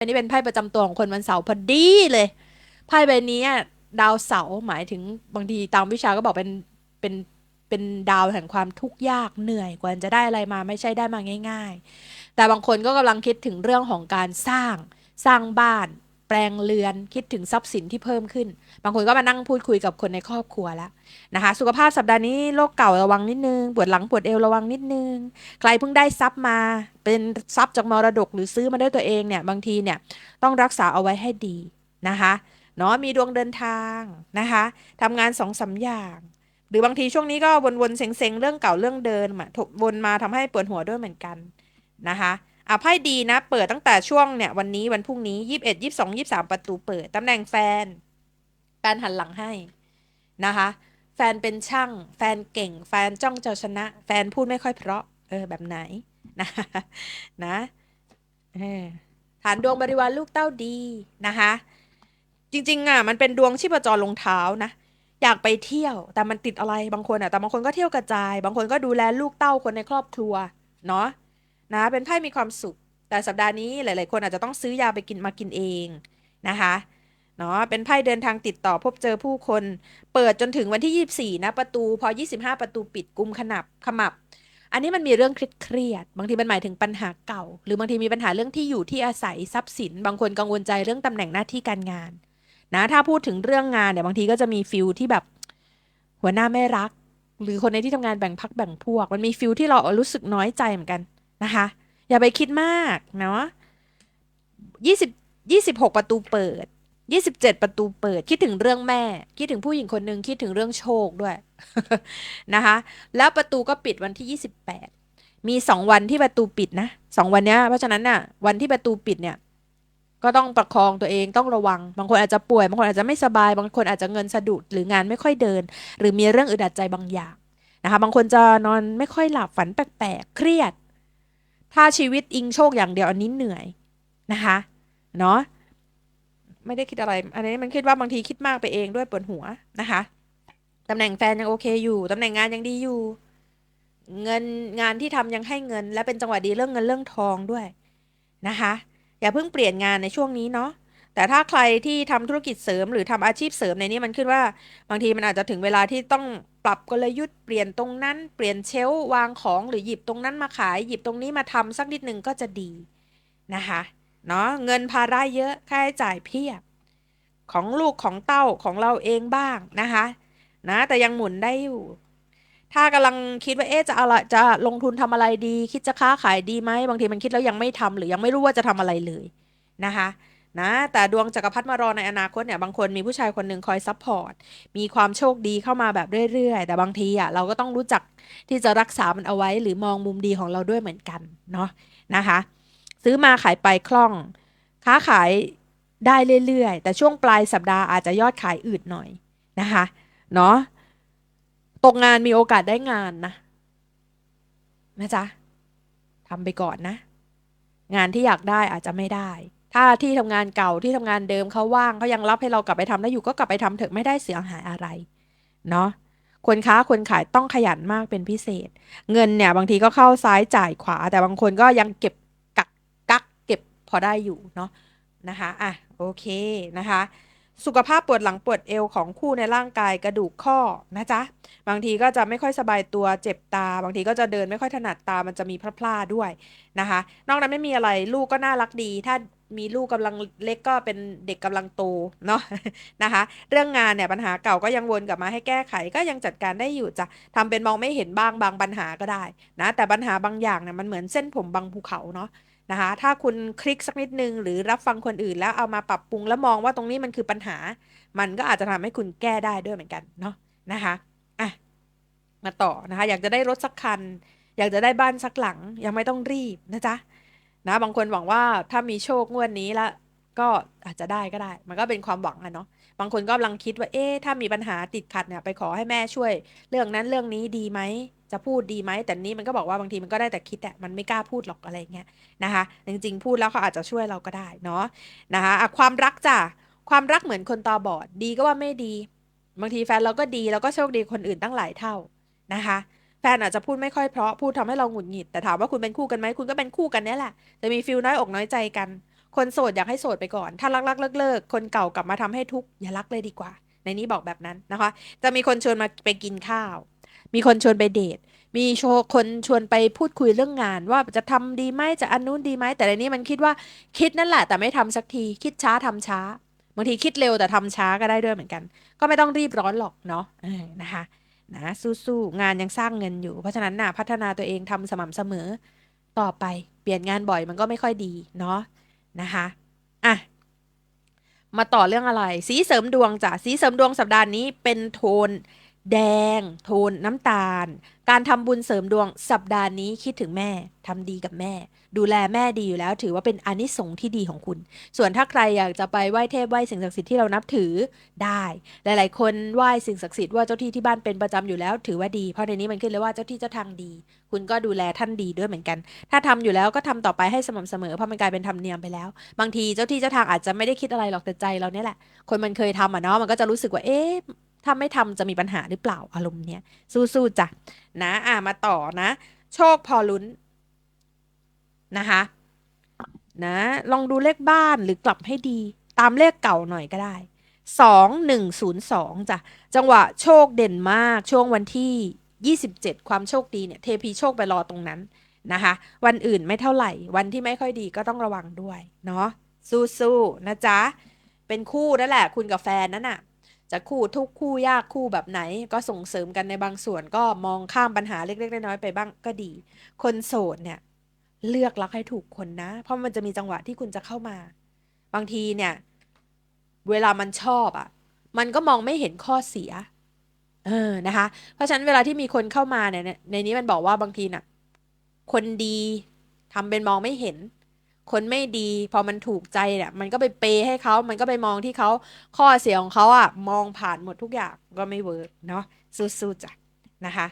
อันนี้เป็นไพ่ประจำตัวของคนวันเสาร์พอดีเลยไพ่ใบนี้ดาวเสาร์หมายถึงบางทีตามวิชาก็บอกเป็นเป็นเป็นดาวแห่งความทุกข์ยากเหนื่อยกว่าจะได้อะไรมาไม่ใช่ได้มาง่าย ๆ แต่บางคนก็กำลังคิดถึงเรื่องของการสร้างสร้างบ้าน แปลงเรือนคิดถึงทรัพย์สินที่เพิ่มขึ้น บางคนก็มานั่งพูดคุยกับคนในครอบครัวแล้วนะคะ สุขภาพสัปดาห์นี้โรคเก่าระวังนิดนึง ปวดหลังปวดเอวระวังนิดนึง ใครเพิ่งได้ทรัพย์มา เป็นทรัพย์จากมรดกหรือซื้อมาด้วยตัวเองเนี่ยบางทีเนี่ยต้องรักษาเอาไว้ให้ดีนะคะเนาะมีดวงเดินทางนะคะทำงานสองสาอย่างหรือบางทีช่วงนี้ก็วนๆเซ็งๆ เรื่องเก่าเรื่องเดินมาวนมาทำให้ปวดหัวด้วยเหมือนกันนะคะ อะไพ่ดีนะ เปิดตั้งแต่ช่วงเนี่ยวันนี้วันพรุ่งนี้ยี่สิบเอ็ดยี่สิบสองยี่สิบสามประตูเปิดตำแหน่งแฟน แฟนหันหลังให้นะคะ แฟนเป็นช่าง แฟนเก่ง แฟนจ้องเจ้าชนะ แฟนพูดไม่ค่อยเพราะ เออแบบไหนนะนะฐานดวงบริวารลูกเต้าดีนะคะ จริงๆอะมันเป็นดวงชีพจรลงเท้านะอยากไปเที่ยวแต่มันติดอะไรบางคนอะแต่บางคนก็เที่ยวกระจาย บางคนก็ดูแลลูกเต้าคนในครอบครัวเนาะ นะเป็นไพ่มีความสุข แต่สัปดาห์นี้หลาย ๆ คนอาจจะต้องซื้อยาไปกินมากินเองนะคะเนาะเป็นไพ่เดินทางติดต่อพบเจอผู้คน เปิดจนถึงวันที่ 24 นะ ประตูพอ 25 ประตูปิดกุมขนับขมับ อันนี้มันมีเรื่องเครียดบางทีมันหมายถึงปัญหาเก่า หรือบางทีมีปัญหาเรื่องที่อยู่ที่อาศัยทรัพย์สิน บางคนกังวลใจเรื่องตำแหน่งหน้าที่การงานนะถ้าพูดถึงเรื่องงานเนี่ยบางทีก็จะมีฟิลที่แบบหัวหน้าไม่รัก หรือคนในที่ทำงานแบ่งพักแบ่งพวก มันมีฟิลที่เรารู้สึกน้อยใจเหมือนกัน นะคะ อย่าไปคิดมากเนาะยี่สิบยี่สิบหกประตูเปิดยี่สิบเจ็ดประตูเปิด คิดถึงเรื่องแม่ คิดถึงผู้หญิงคนหนึ่งคิดถึงเรื่องโชคด้วยนะคะ แล้วประตูก็ปิดวันที่ยี่สิบแปดมีสองวันที่ประตูปิดนะสองวันเนี้ยเพราะฉะนั้นน่ะ วันที่ประตูปิดเนี่ย ก็ต้องประคองตัวเองต้องระวัง บางคนอาจจะป่วย บางคนอาจจะไม่สบาย บางคนอาจจะเงินสะดุดหรืองานไม่ค่อยเดิน หรือมีเรื่องอึดอัดใจบางอย่างนะคะ บางคนจะนอนไม่ค่อยหลับฝันแปลกๆเครียด ถ้าชีวิตอิงโชคอย่างเดียวอันนี้เหนื่อยนะคะเนาะไม่ได้คิดอะไร อันนี้มันคิดว่าบางทีคิดมากไปเองด้วยปวดหัวนะคะตำแหน่งแฟนยังโอเคอยู่ตำแหน่งงานยังดีอยู่ เงินงานที่ทำยังให้เงิน และเป็นจังหวะดีเรื่องเงินเรื่องทองด้วยนะคะ อย่าเพิ่งเปลี่ยนงานในช่วงนี้เนาะ แต่ถ้าใครที่ทำธุรกิจเสริมหรือทำอาชีพเสริมในนี้มันขึ้นว่า บางทีมันอาจจะถึงเวลาที่ต้องปรับกลยุทธ์เปลี่ยนตรงนั้น เปลี่ยนเชลวางของหรือหยิบตรงนั้นมาขายหยิบตรงนี้มาทำสักนิดนึงก็จะดีนะคะเนาะเงินภาระเยอะค่าใช้จ่ายเพียบ ของลูกของเต้าของเราเองบ้างนะคะนะแต่ยังหมุนได้อยู่ถ้ากำลังคิดว่าเอ๊ะจะอะไรจะลงทุนทำอะไรดี คิดจะค้าขายดีไหมบางทีมันคิดแล้วยังไม่ทำหรือยังไม่รู้ว่าจะทำอะไรเลยนะคะ นะแต่ดวงจักรพรรดิมารอในอนาคตเนี่ยบางคนมีผู้ชายคนหนึ่งคอยซัพพอร์ตมีความโชคดีเข้ามาแบบเรื่อยๆ แต่บางทีอะเราก็ต้องรู้จักที่จะรักษามันเอาไว้ หรือมองมุมดีของเราด้วยเหมือนกันเนาะนะคะ ซื้อมาขายไปคล่อง ค้าขายได้เรื่อยๆ แต่ช่วงปลายสัปดาห์อาจจะยอดขายอืดหน่อยนะคะเนาะตกงานมีโอกาสได้งานนะนะจ๊ะทำไปก่อนนะ งานที่อยากได้อาจจะไม่ได้ ถ้าที่ทำงานเก่าที่ทำงานเดิมเขาว่างเขายังรับให้เรากลับไปทำได้อยู่ก็กลับไปทำเถอะไม่ได้เสียหายอะไรเนาะคนค้าคนขายต้องขยันมากเป็นพิเศษ เงินเนี่ยบางทีก็เข้าซ้ายจ่ายขวา แต่บางคนก็ยังเก็บกักกักเก็บพอได้อยู่เนาะนะคะอะโอเคนะคะสุขภาพปวดหลังปวดเอวของคู่ในร่างกายกระดูกข้อนะจ๊ะ บางทีก็จะไม่ค่อยสบายตัวเจ็บตา บางทีก็จะเดินไม่ค่อยถนัดตามันจะมีพลาดด้วยนะคะ นอกนั้นไม่มีอะไรลูกก็น่ารักดี ถ้า มีลูกกำลังเล็กก็เป็นเด็กกำลังโตเนาะนะคะ เรื่องงานเนี่ยปัญหาเก่าก็ยังวนกลับมาให้แก้ไขก็ยังจัดการได้อยู่จะทำเป็นมองไม่เห็นบ้างบางปัญหาก็ได้นะแต่ปัญหาบางอย่างเนี่ยมันเหมือนเส้นผมบางภูเขาเนาะนะคะ ถ้าคุณคลิกสักนิดนึงหรือรับฟังคนอื่นแล้วเอามาปรับปรุงแล้วมองว่าตรงนี้มันคือปัญหา มันก็อาจจะทำให้คุณแก้ได้ด้วยเหมือนกันเนาะนะคะอะมาต่อนะคะ อยากจะได้รถสักคัน อยากจะได้บ้านสักหลังยังไม่ต้องรีบนะจ๊ะ นะบางคนหวังว่าถ้ามีโชคงวดนี้ละก็อาจจะได้ก็ได้ มันก็เป็นความหวังอะเนาะบางคนก็กำลังคิดว่าเอ๊ะถ้ามีปัญหาติดขัดเนี่ยไปขอให้แม่ช่วย เรื่องนั้นเรื่องนี้ดีไหมจะพูดดีไหมแต่นี้มันก็บอกว่าบางทีมันก็ได้แต่คิดอะมันไม่กล้าพูดหรอกอะไรเงี้ยนะคะจริงๆ พูดแล้วเขาอาจจะช่วยเราก็ได้เนาะนะคะะความรักจ้ะความรักเหมือนคนตาบอดดีก็ว่าไม่ดี บางทีแฟนเราก็ดีแล้วก็โชคดีคนอื่นตั้งหลายเท่านะคะ แฟนอาจจะพูดไม่ค่อยเพราะพูดทำให้เราหงุดหงิด แต่ถามว่าคุณเป็นคู่กันไหมคุณก็เป็นคู่กันนี่แหละจะมีฟิลน้อยอกน้อยใจกัน คนโสดอยากให้โสดไปก่อน ถ้ารักรักเลิกเลิกคนเก่ากลับมาทำให้ทุกข์อย่ารักเลยดีกว่า ในนี้บอกแบบนั้นนะคะ จะมีคนชวนมาไปกินข้าว มีคนชวนไปเดทมีโชว์คนชวนไปพูดคุยเรื่องงาน ว่าจะทำดีไหมจะอันนู้นดีไหมแต่ในนี้มันคิดว่าคิดนั่นแหละแต่ไม่ทำสักทีคิดช้าทำช้าบางทีคิดเร็วแต่ทำช้าก็ได้ด้วยเหมือนกัน ก็ไม่ต้องรีบร้อนหรอกเนาะนะคะ นะสู้ๆงานยังสร้างเงินอยู่ เพราะฉะนั้นน่ะพัฒนาตัวเองทำสม่ำเสมอต่อไปเปลี่ยนงานบ่อยมันก็ไม่ค่อยดีเนาะนะคะอะมาต่อเรื่องอะไร สีเสริมดวงจ้ะสีเสริมดวงสัปดาห์นี้เป็นโทน แดง โทน น้ำตาล การทำบุญเสริมดวงสัปดาห์นี้คิดถึงแม่ทำดีกับแม่ ดูแลแม่ดีอยู่แล้ว ถือว่าเป็นอนิสงส์ที่ดีของคุณ ส่วนถ้าใครอยากจะไปไหว้เทพไหว้สิ่งศักดิ์สิทธิ์ที่เรานับถือได้ หลาย ๆ คนไหว้สิ่งศักดิ์สิทธิ์ว่าเจ้าที่ที่บ้านเป็นประจำอยู่แล้ว ถือว่าดี เพราะในนี้มันขึ้นเลยว่าเจ้าที่เจ้าทางดี คุณก็ดูแลท่านดีด้วยเหมือนกัน ถ้าทำอยู่แล้วก็ทำต่อไปให้สม่ำเสมอเพราะมันกลายเป็นธรรมเนียมไปแล้ว บางทีเจ้าที่เจ้าทางอาจจะไม่ได้คิดอะไรหรอกแต่ใจเราเนี่ยแหละ คนมันเคยทำอะเนาะมันก็จะรู้สึกว่าเอ๊ะ ถ้าไม่ทำจะมีปัญหาหรือเปล่าอารมณ์เนี้ยสู้ๆจ้ะนะอะมาต่อนะ โชคพอลุ้นนะคะนะลองดูเลขบ้านหรือกลับให้ดี ตามเลขเก่าหน่อยก็ได้สองหนึ่งศูนย์สองจ้ะจังหวะโชคเด่นมากช่วงวันที่ยี่สิบเจ็ดความโชคดีเนี่ยเทพีโชคไปรอตรงนั้นนะคะ วันอื่นไม่เท่าไหร่ วันที่ไม่ค่อยดีก็ต้องระวังด้วย เนาะสู้ๆนะจ๊ะ เป็นคู่นั่นแหละ คุณกับแฟนนั่นน่ะ จะคู่ทุกคู่ยากคู่แบบไหน ก็ส่งเสริมกันในบางส่วนก็มองข้ามปัญหาเล็กๆน้อยๆไปบ้างก็ดี คนโสดเนี่ย เลือกรักให้ถูกคนนะ เพราะมันจะมีจังหวะที่คุณจะเข้ามา บางทีเนี่ย เวลามันชอบอะ่ะ มันก็มองไม่เห็นข้อเสีย เออนะคะ เพราะฉะนั้นเวลาที่มีคนเข้ามาเนี่ยในนี้มันบอกว่าบางทีน่ะ คนดีทำเป็นมองไม่เห็น คนไม่ดี พอมันถูกใจเนี่ยมันก็ไปเปย์ให้เขา มันก็ไปมองที่เขาข้อเสียของเขาอะมองผ่านหมดทุกอย่างก็ไม่เวิร์กเนาะสู้ๆจ้ะนะคะ